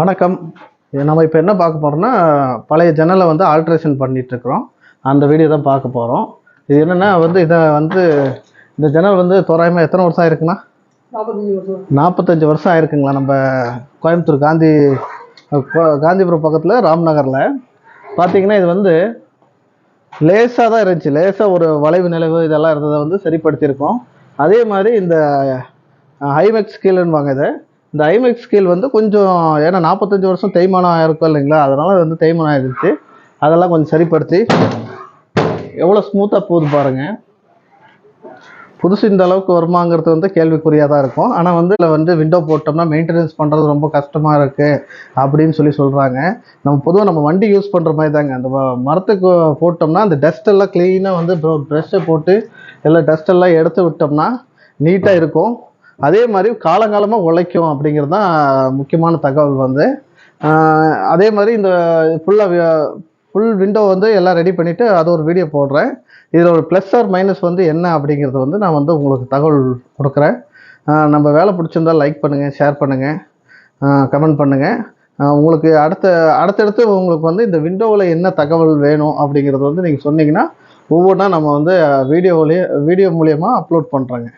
வணக்கம். நம்ம இப்போ என்ன பார்க்க போகிறோம்னா பழைய ஜன்னலை வந்து ஆல்ட்ரேஷன் பண்ணிகிட்ருக்குறோம் அந்த வீடியோ தான் பார்க்க போகிறோம் இது என்னென்னா வந்து இதை வந்து இந்த ஜன்னல் வந்து தோராயமாக எத்தனை வருஷம் ஆயிருக்குண்ணா? நாற்பத்தஞ்சு வருஷம். ஆயிருக்குங்களா? நம்ம கோயம்புத்தூர் காந்தி காந்திபுரம் பக்கத்தில் ராம்நகரில். பார்த்தீங்கன்னா இது வந்து லேசாக தான் இருந்துச்சு. லேசாக ஒரு வளைவு நிலவு இதெல்லாம் இருந்ததை வந்து சரிப்படுத்தியிருக்கோம். அதே மாதிரி இந்த ஹைமெக்ஸ் ஸ்கீல்னுவாங்க இதை. இந்த ஐமெக்ஸ் ஸ்கேல் வந்து கொஞ்சம் ஏன்னா நாற்பத்தஞ்சு வருஷம் தேய்மானம் ஆகிருக்கும் இல்லைங்களா? அதனால் வந்து தேய்மானம் ஆகிடுச்சு அதெல்லாம் கொஞ்சம் சரிப்படுத்தி எவ்வளோ ஸ்மூத்தாக போகுது பாருங்கள் புதுசு இந்த அளவுக்கு வருமாங்கிறது வந்து கேள்விக்குறியாக தான் இருக்கும். ஆனால் வந்து இதில் வந்து விண்டோ போட்டோம்னா மெயின்டெனன்ஸ் பண்ணுறது ரொம்ப கஷ்டமாக இருக்குது அப்படின்னு சொல்லி சொல்கிறாங்க நம்ம பொதுவாக நம்ம வண்டி யூஸ் பண்ணுற மாதிரி தாங்க. அந்த மரத்துக்கு போட்டோம்னா அந்த டஸ்ட் எல்லாம் க்ளீனாக வந்து ப்ரெஷ்ஷை போட்டு எல்லாம் டஸ்ட் எல்லாம் எடுத்து விட்டோம்னா நீட்டாக இருக்கும். அதே மாதிரி காலங்காலமாக உழைக்கும் அப்படிங்கிறது தான் முக்கியமான தகவல் வந்து. அதே மாதிரி இந்த ஃபுல்லாக ஃபுல் விண்டோ வந்து எல்லாம் ரெடி பண்ணிவிட்டு அது ஒரு வீடியோ போடுறேன். இதில் ஒரு ப்ளஸ் ஆர் மைனஸ் வந்து என்ன அப்படிங்கிறது வந்து நான் வந்து உங்களுக்கு தகவல் கொடுக்குறேன். நம்ம வேலை பிடிச்சிருந்தா லைக் பண்ணுங்கள் ஷேர் பண்ணுங்கள் கமெண்ட் பண்ணுங்கள் உங்களுக்கு அடுத்த அடுத்தடுத்து உங்களுக்கு வந்து இந்த விண்டோவில் என்ன தகவல் வேணும் அப்படிங்கிறது வந்து நீங்கள் சொன்னீங்கன்னா ஒவ்வொன்றா நம்ம வந்து வீடியோவிலேயே வீடியோ மூலியமாக அப்லோட் பண்ணுறேங்க